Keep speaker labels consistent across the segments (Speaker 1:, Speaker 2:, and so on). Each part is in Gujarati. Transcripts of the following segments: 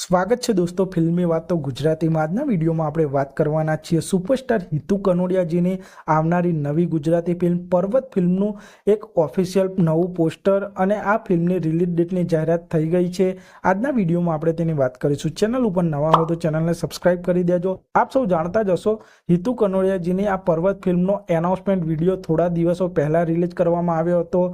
Speaker 1: સ્વાગત છે દોસ્તો, ફિલ્મી વાતો ગુજરાતીમાં. આજના વિડીયોમાં આપણે વાત કરવાના છીએ સુપરસ્ટાર હિતુ કનોડિયાજીની આવનારી નવી ગુજરાતી ફિલ્મ પર્વત ફિલ્મનું એક ઓફિશિયલ નવું પોસ્ટર અને આ ફિલ્મની રિલીઝ ડેટની જાહેરાત થઈ ગઈ છે. આજના વિડીયોમાં આપણે તેની વાત કરીશું. ચેનલ ઉપર નવા હો તો ચેનલને સબસ્ક્રાઇબ કરી દેજો. આપ સૌ જાણતા જ હશો, હિતુ કનોડિયાજીની આ પર્વત ફિલ્મનો એનાઉન્સમેન્ટ વીડિયો થોડા દિવસો પહેલાં રિલીઝ કરવામાં આવ્યો હતો.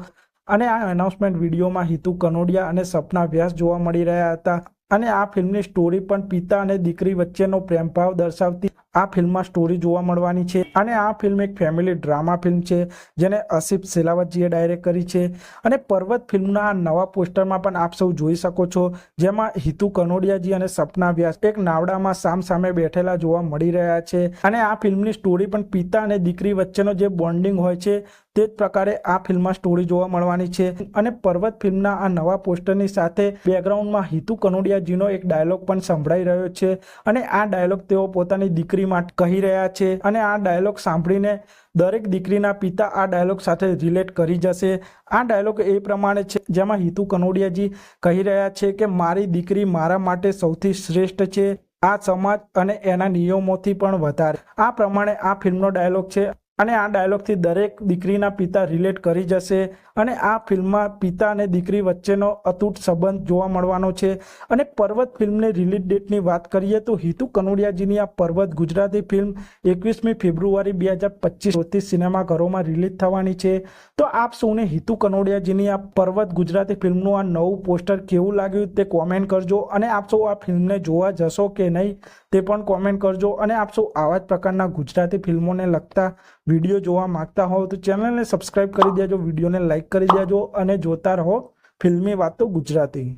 Speaker 1: અને આ એનાઉન્સમેન્ટ વિડીયોમાં હિતુ કનોડિયા અને સપના વ્યાસ જોવા મળી રહ્યા હતા. અને આ ફિલ્મની સ્ટોરી પણ પિતા અને દીકરી વચ્ચેનો પ્રેમભાવ દર્શાવતી આ ફિલ્મમાં સ્ટોરી જોવા મળવાની છે. અને આ ફિલ્મ એક ફેમિલી ડ્રામા ફિલ્મ છે, જેને અસિફ સેલાવતજીએ ડાયરેક્ટ કરી છે. અને પર્વત ફિલ્મના નવા પોસ્ટરમાં પણ આપ સૌ જોઈ શકો છો, જેમાં હિતુ કનોડિયાજી અને સપના વ્યાસ એક નાવડામાં સામ સામે બેઠેલા જોવા મળી રહ્યા છે. અને આ ફિલ્મની સ્ટોરી પણ પિતા અને દીકરી વચ્ચેનો જે બોન્ડિંગ હોય છે તે જ પ્રકારે આ ફિલ્મમાં સ્ટોરી જોવા મળવાની છે અને પર્વત ફિલ્મના આ નવા પોસ્ટરની સાથે બેકગ્રાઉન્ડમાં હિતુ કનોડિયાજીનો એક ડાયલોગ પણ સંભળાઈ રહ્યો છે અને આ ડાયલોગ તેઓ પોતાની દીકરી માટે કહી રહ્યા છે અને આ ડાયલોગ સાંભળીને દરેક દીકરીના પિતા આ ડાયલોગ સાથે રિલેટ કરી જશે. આ ડાયલોગ એ પ્રમાણે છે, જેમાં હિતુ કનોડિયાજી કહી રહ્યા છે કે, મારી દીકરી મારા માટે સૌથી શ્રેષ્ઠ છે. આ સમાજ અને એના નિયમોથી પણ વધારે. આ પ્રમાણે આ ફિલ્મનો ડાયલોગ છે અને આ ડાયલોગથી દરેક દીકરીના પિતા રિલેટ કરી જશે અને આ ફિલ્મમાં પિતા અને દીકરી વચ્ચેનો અતૂટ સંબંધ જોવા મળવાનો છે. અને પર્વત ફિલ્મને રિલીઝ ડેટની વાત કરીએ તો હિતુ કનોડિયાજીની આ પર્વત ગુજરાતી ફિલ્મ એકવીસમી ફેબ્રુઆરી બે હજાર પચીસથી સિનેમાઘરોમાં રિલીઝ થવાની છે. તો આપ સૌને હિતુ કનોડિયાજીની આ પર્વત ગુજરાતી ફિલ્મનું આ નવું પોસ્ટર કેવું લાગ્યું તે કોમેન્ટ કરજો અને આપ સૌ આ ફિલ્મને જોવા જશો કે નહીં તે પણ કોમેન્ટ કરજો અને આપ સૌ આવા જ પ્રકારના ગુજરાતી ફિલ્મોને લગતા વીડિયો જોવા માંગતા હોવ તો ચેનલને સબસ્ક્રાઇબ કરી દેજો, વિડીયોને લાઇક કરી દેજો અને જોતા રહો ફિલ્મી વાતો ગુજરાતી.